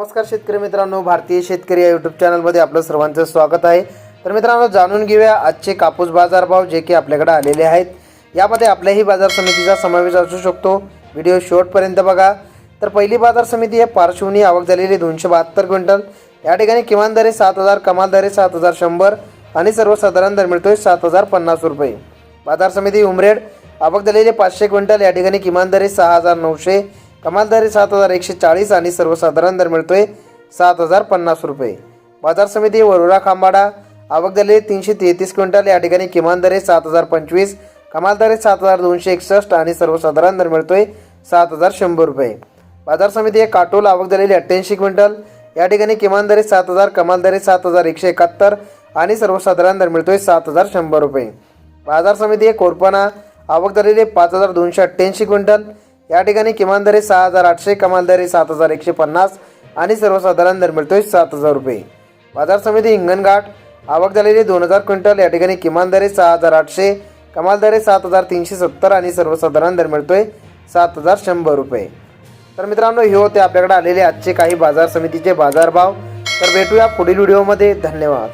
नमस्कार शेतकरी मित्रांनो भारतीय शेतकरी या यूट्यूब चॅनलमध्ये आपलं सर्वांचं स्वागत आहे. तर मित्रांनो जाणून घेऊया आजचे कापूस बाजारभाव जे की आपल्याकडे आलेले आहेत. यामध्ये आपल्याही बाजार समितीचा समावेश असू शकतो. व्हिडिओ शेवटपर्यंत बघा. तर पहिली बाजार समिती आहे पार्श्वनी आवक झालेली दोनशे बहात्तर क्विंटल. या ठिकाणी किमान दरे सात हजार कमाल दरे सात हजार शंभर आणि सर्वसाधारण दर मिळतोय सात हजार पन्नास रुपये. बाजार समिती उमरेड आवक झालेले पाचशे क्विंटल. या ठिकाणी किमान दरे सहा हजार नऊशे कमालदारी सात हजार एकशे चाळीस आणि सर्वसाधारण दर मिळतोय सात हजार पन्नास रुपये. बाजार समिती वरुरा खांबाडा आवक झालेली तीनशे तेहतीस क्विंटल या ठिकाणी किमान दर सात हजार पंचवीस. कमाल सात हजार दोनशे एकसष्ट आणि सर्वसाधारण दर मिळतोय सात हजार शंभर रुपये. बाजार समिती काटोल आवक झालेली अठ्ठ्याऐंशी क्विंटल या ठिकाणी किमान दर सात हजार कमाल सात हजार एकशे एकाहत्तर आणि सर्वसाधारण दर मिळतोय सात हजार शंभर रुपये. बाजार समिती आहे कोरपणा आवक झालेली पाच हजार दोनशे अठ्ठ्याऐंशी क्विंटल या ठिकाणी किमान दरे सहा हजार आठशे कमाल दरे सात हजार एकशे पन्नास आणि सर्वसाधारण दर मिळतोय सात हजार रुपये. बाजार समिती हिंगणघाट आवक झालेली दोन हजार क्विंटल या ठिकाणी किमान दरे सहा हजार आठशे कमाल दरे सात हजार तीनशे सत्तर आणि सर्वसाधारण दर मिळतोय सात हजार शंभर रुपये. तर मित्रांनो हे होते आपल्याकडे आलेले आजचे काही बाजार समितीचे बाजारभाव. तर भेटूया पुढील व्हिडिओमध्ये. धन्यवाद.